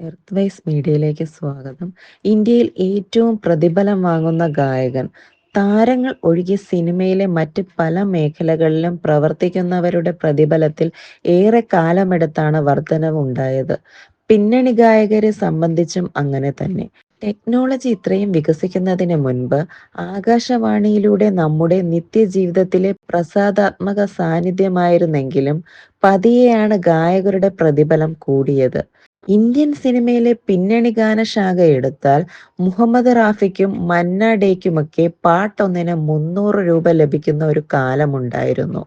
Earth vice മീഡിയയിലേക്ക് സ്വാഗതം. ഇന്ത്യയിൽ ഏറ്റവും പ്രതിഫലം വാങ്ങുന്ന ഗായകൻ. താരങ്ങൾ ഒഴികെ സിനിമയിലെ മറ്റ് പല മേഖലകളിലും പ്രവർത്തിക്കുന്നവരുടെ പ്രതിഫലത്തിൽ ഏറെ കാലമെടുത്താണ് വർധനവുണ്ടായത് പിന്നണി ഗായകരെ സംബന്ധിച്ചും അങ്ങനെ തന്നെ. ടെക്നോളജി ഇത്രയും വികസിക്കുന്നതിന് മുൻപ് ആകാശവാണിയിലൂടെ നമ്മുടെ നിത്യജീവിതത്തിലെ പ്രസാദാത്മക സാന്നിധ്യമായിരുന്നെങ്കിലും പതിയെയാണ് ഗായകരുടെ പ്രതിഫലം കൂടിയത്. ഇന്ത്യൻ സിനിമയിലെ പിന്നണി ഗാനശാഖ എടുത്താൽ മുഹമ്മദ് റാഫിക്കും മന്ന ഡേക്കുമൊക്കെ പാട്ടൊന്നിന് മുന്നൂറ് രൂപ ലഭിക്കുന്ന ഒരു കാലമുണ്ടായിരുന്നു.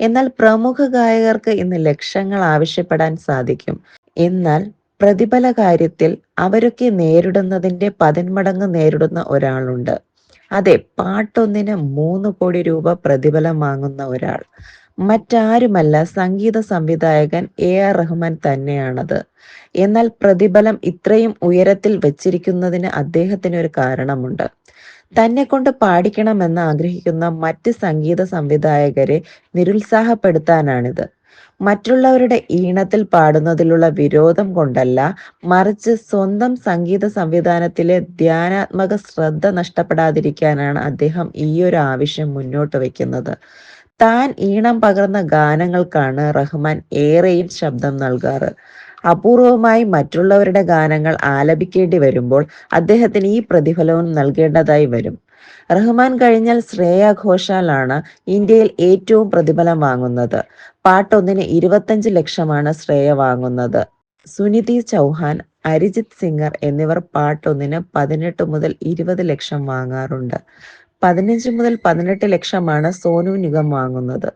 എന്നാൽ പ്രമുഖ ഗായകർക്ക് ഇന്ന് ലക്ഷങ്ങൾ ആവശ്യപ്പെടാൻ സാധിക്കും. എന്നാൽ പ്രതിഫല കാര്യത്തിൽ അവരൊക്കെ നേരിടുന്നതിന്റെ പതിന്മടങ്ങ് നേരിടുന്ന ഒരാളുണ്ട്. അതെ പാട്ടൊന്നിന് മൂന്ന് കോടി രൂപ പ്രതിഫലം വാങ്ങുന്ന ഒരാൾ. മറ്റാരുമല്ല സംഗീത സംവിധായകൻ എ ആർ റഹ്മാൻ തന്നെയാണത്. എന്നാൽ പ്രതിഫലം ഇത്രയും ഉയരത്തിൽ വെച്ചിരിക്കുന്നതിന് അദ്ദേഹത്തിന് ഒരു കാരണമുണ്ട്. തന്നെ കൊണ്ട് പാടിക്കണമെന്ന് ആഗ്രഹിക്കുന്ന മറ്റ് സംഗീത സംവിധായകരെ നിരുത്സാഹപ്പെടുത്താനാണിത്. മറ്റുള്ളവരുടെ ഈണത്തിൽ പാടുന്നതിലുള്ള വിരോധം കൊണ്ടല്ല മറിച്ച് സ്വന്തം സംഗീത സംവിധാനത്തിലെ ധ്യാനാത്മക ശ്രദ്ധ നഷ്ടപ്പെടാതിരിക്കാനാണ് അദ്ദേഹം ഈ ഒരു ആവശ്യം മുന്നോട്ട് വയ്ക്കുന്നത് താൻ ഈണം പകർന്ന ഗാനങ്ങൾക്കാണ് റഹ്മാൻ ഏറെയും ശബ്ദം നൽകാറ്. അപൂർവമായി മറ്റുള്ളവരുടെ ഗാനങ്ങൾ ആലപിക്കേണ്ടി വരുമ്പോൾ അദ്ദേഹത്തിന് ഈ പ്രതിഫലവും നൽകേണ്ടതായി വരും. റഹ്മാൻ കഴിഞ്ഞാൽ ശ്രേയ ഘോഷാലാണ് ഇന്ത്യയിൽ ഏറ്റവും പ്രതിഫലം വാങ്ങുന്നത്. പാട്ടൊന്നിന് ഇരുപത്തഞ്ച് ലക്ഷമാണ് ശ്രേയ വാങ്ങുന്നത്. സുനിതി ചൗഹാൻ അരിജിത് സിംഗർ എന്നിവർ പാട്ടൊന്നിന് പതിനെട്ട് മുതൽ ഇരുപത് ലക്ഷം വാങ്ങാറുണ്ട്. പതിനഞ്ച് മുതൽ പതിനെട്ട് ലക്ഷമാണ് സോനു നിഗം വാങ്ങുന്നത്.